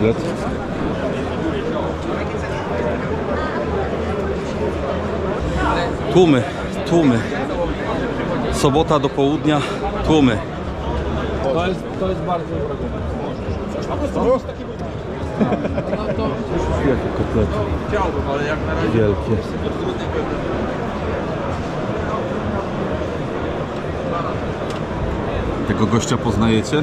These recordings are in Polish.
bilet. Tłumy, tłumy. Sobota do południa, tłumy. To jest, to jest bardzo Wielkie kotlety. Chciałbym, ale jak na razie Wielkie. Tego gościa poznajecie?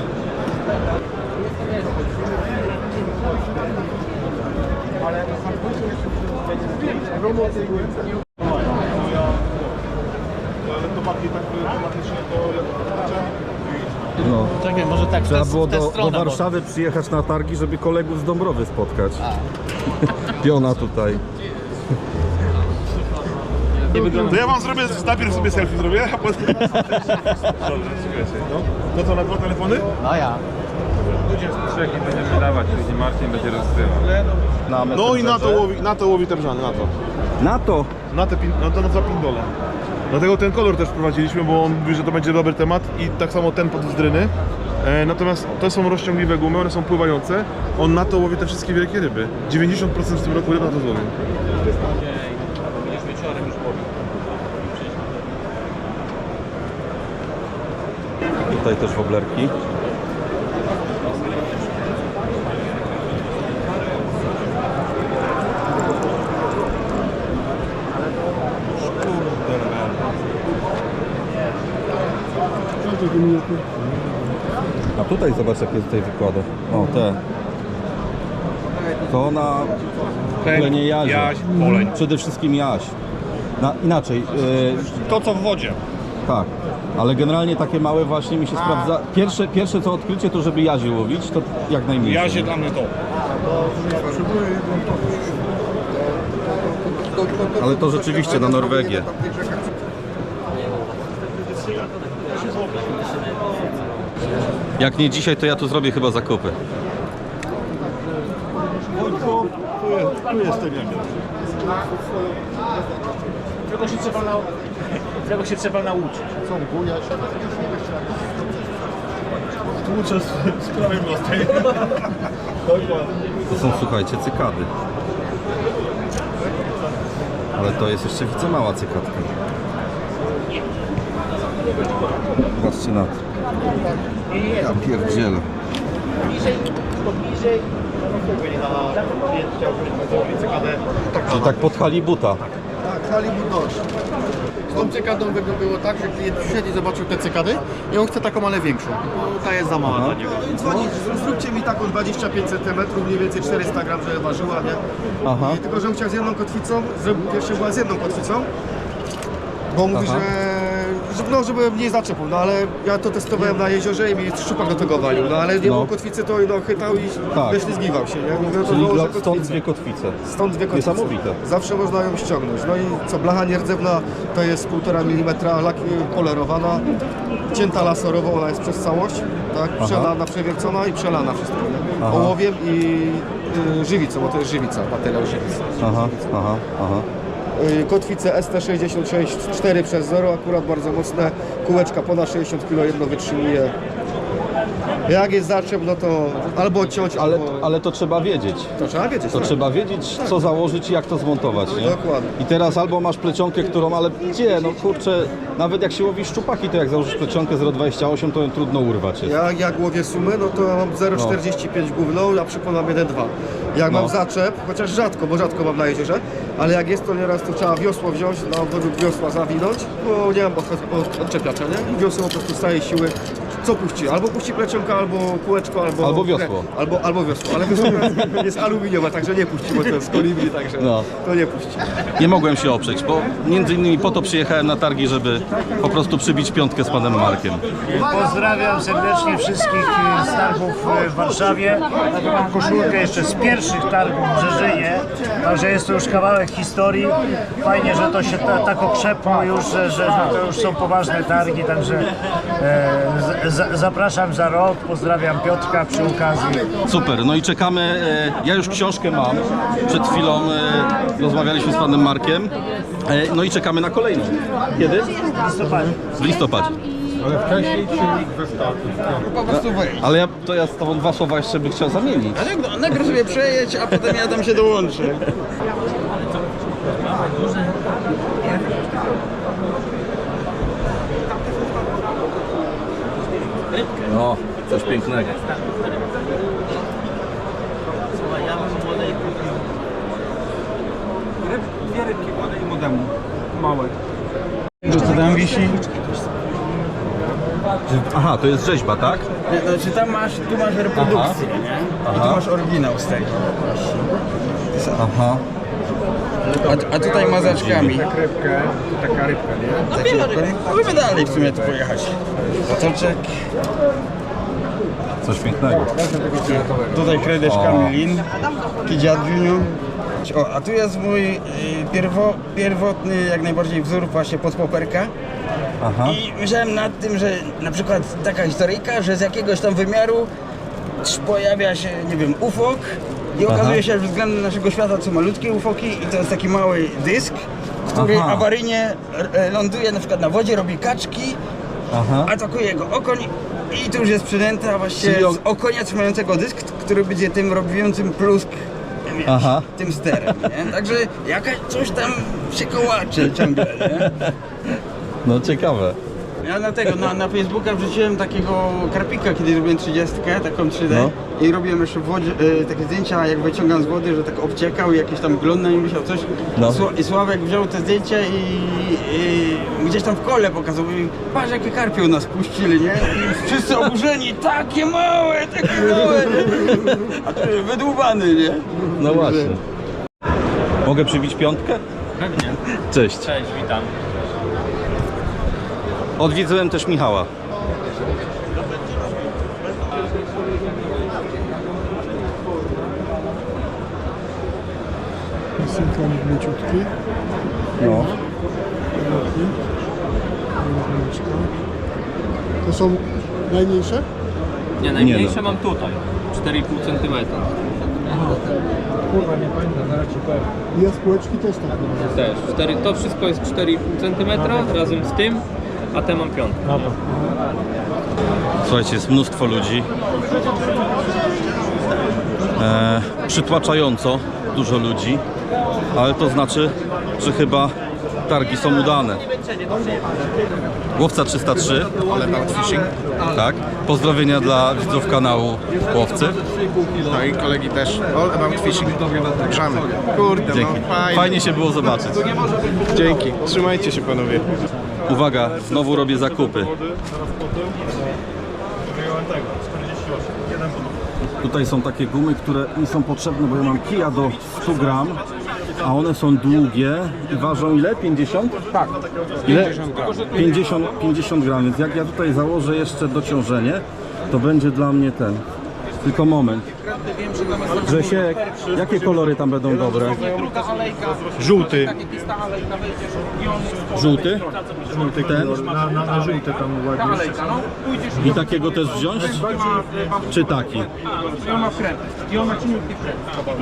No. Czekaj, może tak, w Trzeba tę- było w tę do, do stronę, bo- Warszawy przyjechać na targi, żeby kolegów z Dąbrowy spotkać. Piona tutaj. To ja wam zrobię, najpierw sobie selfie zrobię, a potem... Dobrze, czekajcie. No. To co, na dwa telefony? No ja. trzech nie będziemy wydawać, później Marcin będzie rozsyłał. Na No i na to łowi, na to łowi Terbrzany, na to. Na to. Na te pin, no to na za pindole. Dlatego ten kolor też wprowadziliśmy, bo on mówi, że to będzie dobry temat i tak samo ten pod zdryny. E, natomiast to są rozciągliwe gumy, one są pływające. On na to łowi te wszystkie wielkie ryby. 90% w tym roku ryb na to złowił. Tutaj też woblerki. Tutaj zobacz jakie tutaj wykłady. O te. To na plenie poleń. Przede wszystkim jaś. Na, inaczej. Yy, To co w wodzie. tak. Ale generalnie takie małe właśnie mi się sprawdza. Pierwsze, pierwsze co odkrycie to żeby jazie łowić, to jak najmniejsze. Jazie dla mnie to. Ale to rzeczywiście na Norwegię. Jak nie dzisiaj, to ja tu zrobię chyba zakupy. Tu jestem jak Czego się trzeba, nau... Czego się trzeba nauczyć? Tłuczę z, z prawej prostej. To są, słuchajcie, cykady. Ale to jest jeszcze, widzę, mała cykadka. Patrzcie na to. Ja pierdzielę. Czyli tak pod halibuta. Tak, Hollywood Dodge. Z tą cykadą było tak, że klient przyszedł i zobaczył te cykady i on chce taką, ale większą, bo ta jest za mała dla niego. No i dzwoni, zróbcie mi taką 25 cm, mniej więcej 400 gram, żeby ważyła, nie? Aha. I tylko, że on chciał z jedną kotwicą, zrobił pierwszy była z jedną kotwicą, bo mówi, Aha. że, no, żeby mniej zaczepł, no ale ja to testowałem na jeziorze i mi szczupak do tego walił, no ale nie No. było kotwicy, to no, chytał i Tak. wyślizgiwał się, nie? Mówię, to Czyli było, że stąd dwie kotwice. Stąd dwie kotwice. Niesamowite. Zawsze można ją ściągnąć. No i co, blacha nierdzewna to jest 1,5 mm lak, polerowana, cięta laserowo, ona jest przez całość, tak? Przelana, przewiercona i przelana wszystko. nie? Aha. Ołowiem i y, żywicą, bo to jest żywica, materiał żywicy. Aha, aha, aha. Y, Kotwice ST66 4 przez 0 akurat bardzo mocne, kółeczka ponad 60 kg jedno wytrzymuje. Jak jest zaczep, no to albo odciąć, Ale, albo... ale to trzeba wiedzieć. To trzeba wiedzieć. To tak. trzeba wiedzieć, co założyć i jak to zmontować, nie? Dokładnie. I teraz albo masz plecionkę, którą, ale gdzie, no kurczę, nawet jak się łowi szczupaki, to jak założysz plecionkę 0,28, to ją trudno urwać jest. Ja jak łowię sumy, no to mam 0,45 gówno, a przypomnam mam 1,2. Jak No. mam zaczep, chociaż rzadko, bo rzadko mam na jeziorze, ale jak jest to nieraz, to trzeba wiosło wziąć, na obwodów wiosła zawinąć, bo nie mam od- od- odczepiacza, nie? I wiosło po prostu całej siły, co puści? Albo puści plecionka, albo kółeczko, albo... Albo wiosło. Albo, albo wiosło, ale wiosło jest- jest aluminiowe, także nie puści, bo to jest kolibri, także No. to nie puści. Nie mogłem się oprzeć, bo między innymi po to przyjechałem na targi, żeby po prostu przybić piątkę z panem Markiem. Pozdrawiam serdecznie wszystkich e, z targów e, w Warszawie. Mam koszulkę jeszcze z pierwszych targów w Brzeżynie, także jest to już kawałek historii. Fajnie, że to się ta, tak okrzepło już, że, że to już są poważne targi, także e, z, z, zapraszam za rok. Pozdrawiam Piotrka przy okazji. Super, no i czekamy, e, ja już książkę mam, przed chwilą e, rozmawialiśmy z panem Markiem, e, no i czekamy na kolejną. Kiedy? W listopadzie. W listopadzie. Ale wcześniej silnik wystarczy. Po prostu wyjść. Ale ja, to ja z tobą dwa słowa jeszcze bym chciał zamienić. Ale no, najpierw sobie przejedź, a potem ja tam się dołączę. No, coś pięknego. Dwie rybki młode i młodemu. Małe. Co tam wisi? Aha, to jest rzeźba, tak? Znaczy tam masz, tu masz reprodukcję, nie? I tu masz oryginał z tego. Aha. A, a tutaj mazaczkami. Rybkę, to taka rybka, nie? Takie, Możemy dalej w sumie tu pojechać. Zatoczek. Coś pięknego. Tutaj kredeczkami lin. Kidziadwiu. O, a tu jest mój y, pierwo, pierwotny jak najbardziej wzór właśnie podpoperka. Aha. I myślałem nad tym, że na przykład taka historyjka, że z jakiegoś tam wymiaru pojawia się, nie wiem, ufok i okazuje się, że względem naszego świata są malutkie ufoki i to jest taki mały dysk, który Aha. awaryjnie e, ląduje na przykład na wodzie, robi kaczki, Aha. atakuje go okoń i tu już jest przynęta właściwie Czyli o- z okonia trzymającego dysk, który będzie tym robiącym plusk wiesz, Aha. tym sterem, nie? Także jakaś coś tam się kołacze ciągle, nie? No ciekawe. Ja na tego, na, na Facebooka wrzuciłem takiego karpika, kiedy robiłem 30, taką 3D No. i robiłem jeszcze w wodzie, e, takie zdjęcia, jak wyciągam z wody, że tak obciekał i jakiś tam glon na nim wisiał, coś. No. Sła- I Sławek wziął te zdjęcia i, i gdzieś tam w kole pokazał i patrz jakie karpie u nas puścili, nie? I wszyscy oburzeni, takie małe, takie małe, nie? A to wydłubany, nie? No właśnie. Mogę przybić piątkę? Pewnie. Cześć. Cześć, witam. Odwiedziłem też Michała. Syntonik leciutki. No. To są najmniejsze? Nie, najmniejsze mam tutaj. 4,5 cm. I jaskółeczki też tak. Też. 4, to wszystko jest 4,5 cm razem z tym, a te mam piątkę. Słuchajcie, jest mnóstwo ludzi. E, przytłaczająco dużo ludzi, ale to znaczy, że chyba targi są udane. Łowca 303. All About Fishing. Tak. Pozdrowienia dla widzów kanału Łowcy. No i kolegi też. All About Fishing. Grzamy. Kurde, Dzięki. no fajnie. Fajnie się było zobaczyć. Dzięki. Trzymajcie się panowie. Uwaga, znowu robię zakupy. Tutaj są takie gumy, które mi są potrzebne, bo ja mam kija do 100 gram, a one są długie i ważą ile? 50? Tak. Ile? 50, 50 gram, więc jak ja tutaj założę jeszcze dociążenie, to będzie dla mnie ten. Tylko moment. Grzesiek, jakie kolory tam będą dobre? Żółty. Żółty? Żółty ten? Na, na, na żółte tam ładnie. I takiego też wziąć? Czy taki?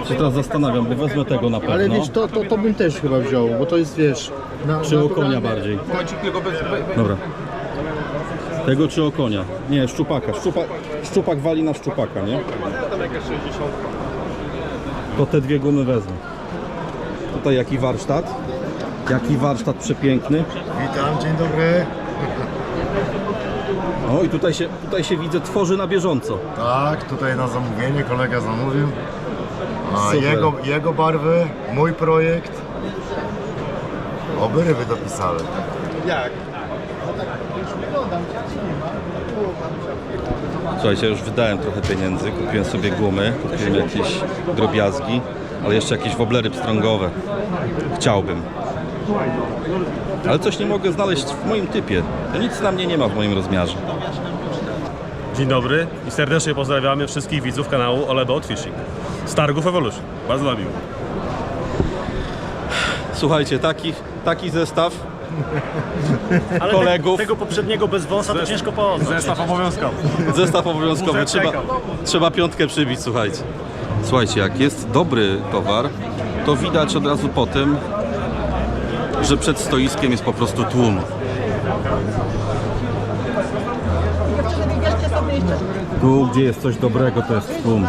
Się teraz zastanawiam, bo wezmę tego na pewno. Ale wiesz, to, to, to bym też chyba wziął, bo to jest, wiesz... Na, Czy o konia bardziej? Dobra. Tego czy o konia? Nie, szczupaka. Szczupak, szczupak wali na szczupaka, nie? To te dwie gumy wezmę. Tutaj jaki warsztat. Jaki warsztat przepiękny. Witam, dzień dobry. O i tutaj się, tutaj się widzę tworzy na bieżąco. Tak, tutaj na zamówienie kolega zamówił. A Super. jego, jego barwy, mój projekt. Oby ryby dopisane. Słuchajcie, już wydałem trochę pieniędzy, kupiłem sobie gumy, kupiłem jakieś drobiazgi, ale jeszcze jakieś woblery pstrągowe. Chciałbym. Ale coś nie mogę znaleźć w moim typie. Nic na mnie nie ma w moim rozmiarze. Dzień dobry i serdecznie pozdrawiamy wszystkich widzów kanału About Fishing z targów Evolution. Bardzo miło. Słuchajcie, taki, taki zestaw Ale kolegów, Te, tego poprzedniego bez wąsa to ciężko poznać. Zestaw obowiązkowy. zestaw obowiązkowy. Trzeba, trzeba piątkę przybić, słuchajcie. Słuchajcie, jak jest dobry towar, to widać od razu po tym, że przed stoiskiem jest po prostu tłum. Tu, gdzie jest coś dobrego, to jest tłum.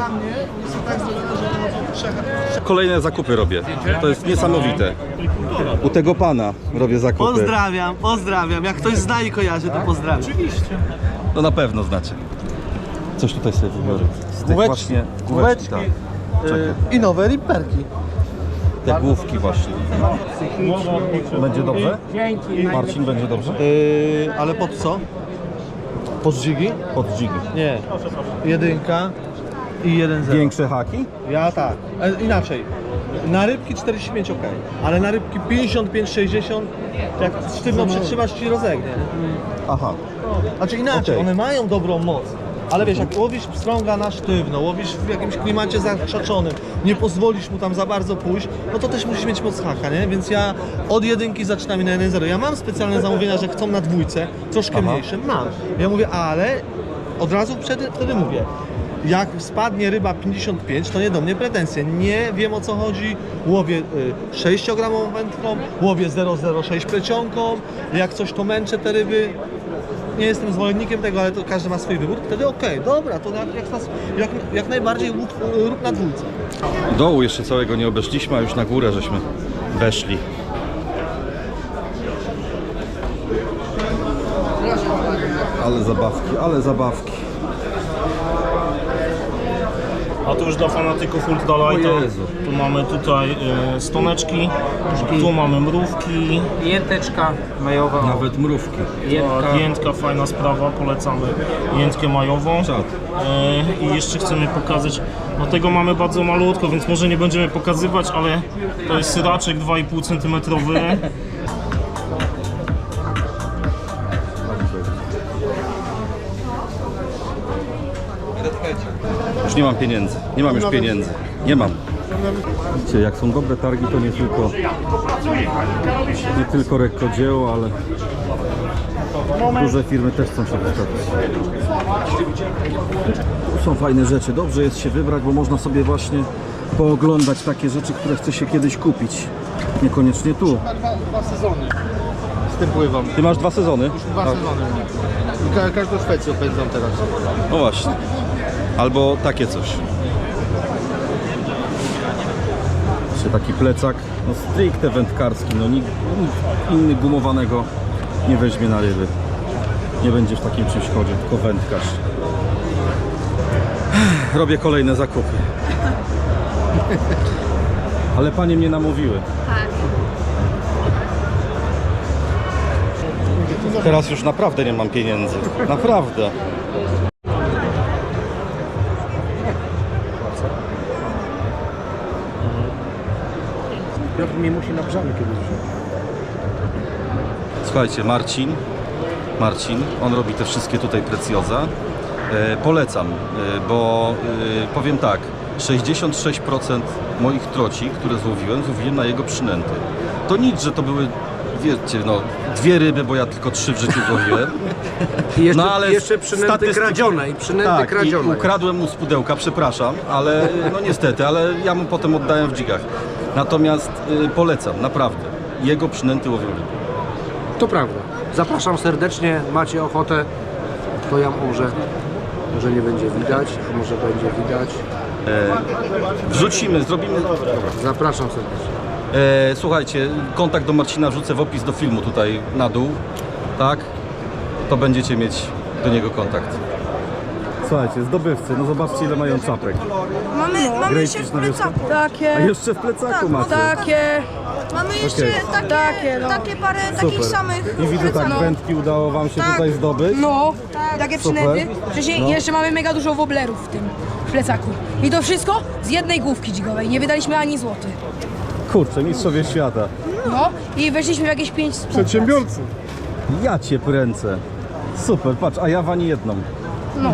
Kolejne zakupy robię. To jest niesamowite. U tego pana robię zakupy. Pozdrawiam, pozdrawiam. Jak ktoś zna i kojarzy, to pozdrawiam. Oczywiście. To na pewno znacie. Coś tutaj sobie wybiorę. Z tych Główeczki. właśnie Główeczki. tak. Czekaj. I nowe riperki. Te główki właśnie. Będzie dobrze? Marcin, będzie dobrze? Yy, ale pod co? Pod dźwigi? Pod dźwigi. Nie. Jedynka i 1-0. Większe haki? Ja tak. E, inaczej. Na rybki 45 ok, ale na rybki 55-60 jak sztywno przytrzymasz ci rozegnie. Aha. Znaczy inaczej, Okej. one mają dobrą moc. Ale wiesz, jak łowisz pstrąga na sztywno, łowisz w jakimś klimacie zakrzaczonym, nie pozwolisz mu tam za bardzo pójść, no to też musisz mieć moc haka, nie? Więc ja od jedynki zaczynam i na 1-0. Ja mam specjalne zamówienia, że chcą na dwójce, troszkę mniejsze, mam. Ja mówię, ale od razu wtedy, wtedy mówię, jak spadnie ryba 55, to nie do mnie pretensje. Nie wiem o co chodzi. Łowię y, 6-gramową wędką, łowię 0,06 plecionką. Jak coś to męczę te ryby. Nie jestem zwolennikiem tego, ale to każdy ma swój wybór. Wtedy okej, dobra, to jak, jak, jak, jak najbardziej rób, rób na dwójce. Dołu jeszcze całego nie obeszliśmy, a już na górę żeśmy weszli. Ale zabawki, ale zabawki. A to już dla fanatyków ultralighta. Tu mamy tutaj e, stoneczki, tu mamy mrówki, Jęteczka majowa. Nawet mrówki. Jętka. jętka fajna sprawa, polecamy jętkę majową. Czad. E, I jeszcze chcemy pokazać, no tego mamy bardzo malutko, więc może nie będziemy pokazywać, ale to jest syraczek 2,5 cm. nie mam pieniędzy. Nie mam już pieniędzy. Nie mam. Widzicie, jak są dobre targi, to nie tylko nie tylko rękodzieło, ale duże firmy też chcą się wystawić. Tu są fajne rzeczy. Dobrze jest się wybrać, bo można sobie właśnie pooglądać takie rzeczy, które chce się kiedyś kupić. Niekoniecznie tu. Dwa, dwa sezony z tym pływam. Ty masz dwa sezony? Dwa sezony. I ka- każdą Szwecję opędzam teraz. No właśnie. Albo takie coś. Jeszcze taki plecak, no stricte wędkarski, no nikt, inny gumowanego nie weźmie na ryby. Nie będzie w takim czymś chodził, tylko wędkarz. Robię kolejne zakupy. Ale panie mnie namówiły. Teraz już naprawdę nie mam pieniędzy. Naprawdę. Piotr mnie musi na brzamy kiedyś wziąć. Słuchajcie, Marcin, Marcin, on robi te wszystkie tutaj precjoza. E, polecam, e, bo e, powiem tak, 66% moich troci, które złowiłem, złowiłem na jego przynęty. To nic, że to były, wiecie, no, dwie ryby, bo ja tylko trzy w życiu złowiłem. I jeszcze, No, ale jeszcze przynęty statystyki- kradzione i przynęty tak, kradzione. i ukradłem mu z pudełka, przepraszam, ale no niestety, ale ja mu potem oddałem w dzigach. Natomiast y, polecam, naprawdę. Jego przynęty łowią ryby. To prawda. Zapraszam serdecznie, macie ochotę, to ja może, może nie będzie widać, a może będzie widać. Wrzucimy, zrobimy. Zapraszam serdecznie. E, słuchajcie, kontakt do Marcina wrzucę w opis do filmu tutaj na dół. Tak? To będziecie mieć do niego kontakt. Słuchajcie, zdobywcy, no zobaczcie ile mają czapek. Mamy, mamy Great jeszcze Fish w na wiosnę. plecaku. Takie. A jeszcze w plecaku macie. Takie. Mamy jeszcze Okej. takie, takie, no. takie parę takich samych. I widzę tak, plecaków. wędki udało wam się Tak. tutaj zdobyć. No, takie Super. przynęty. Wcześniej No. jeszcze mamy mega dużo woblerów w tym w plecaku. I to wszystko z jednej główki dźwigowej. Nie wydaliśmy ani złoty. Kurczę, mistrzowie świata. No i weszliśmy w jakieś pięć spółprac. Przedsiębiorcy. Ja cię pręcę. Super, patrz, a ja w ani jedną. No.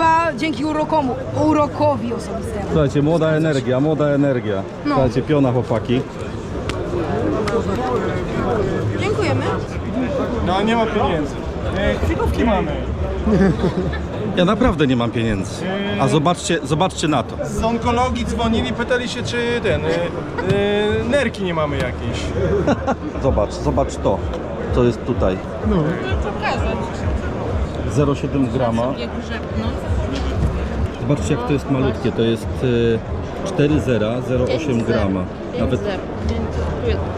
Chyba dzięki urokomu, urokowi osobistemu. Słuchajcie, młoda energia, młoda energia. No. Słuchajcie, piona chłopaki. Dziękujemy. No nie ma pieniędzy. Chwilówki mamy. Ja naprawdę nie mam pieniędzy. A zobaczcie, zobaczcie na to. Z onkologii dzwonili, pytali się czy ten, y, y, nerki nie mamy jakieś. Zobacz, zobacz to. Co jest tutaj. 0,7 grama. grzebnąć. Zobaczcie jak to jest malutkie, to jest y, 4 zera, 0,8 grama. Nawet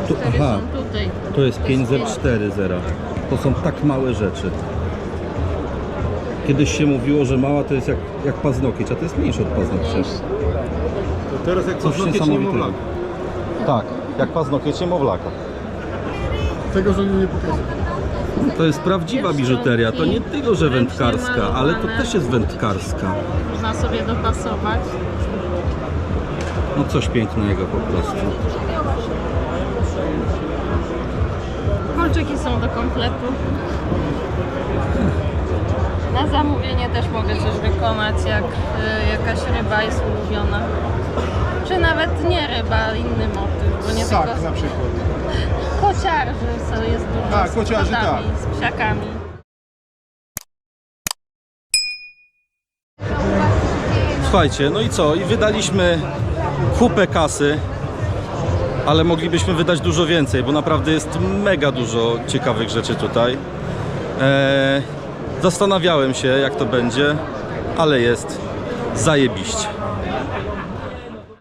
Tu, aha. to jest 5 zer, 4 zera. To są tak małe rzeczy. Kiedyś się mówiło, że mała to jest jak, jak paznokieć, a to jest mniejsze od paznokcia. Teraz jak Coś paznokieć niesamowitego. niemowlaka. Tak, jak paznokieć niemowlaka. Tego, że nie pokazuję. To jest prawdziwa biżuteria, to nie tylko, że wędkarska, ale to też jest wędkarska. Można sobie dopasować. No coś pięknego po prostu. Kolczyki są do kompletu. Na zamówienie też mogę coś wykonać, jak y, jakaś ryba jest ulubiona. Czy nawet nie ryba, inny motyw, bo nie Sak tylko... na przykład. Kociarzy jest dużo Tak, z kociarzy, kotami, tak. z psiakami. Słuchajcie, no i co? I wydaliśmy kupę kasy, ale moglibyśmy wydać dużo więcej, bo naprawdę jest mega dużo ciekawych rzeczy tutaj. Eee, zastanawiałem się, jak to będzie, ale jest zajebiście.